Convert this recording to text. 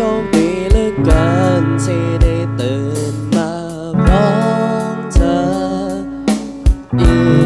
ชคดีเหลือเกินที่ได้ตื่นมาพร้อมเธออีก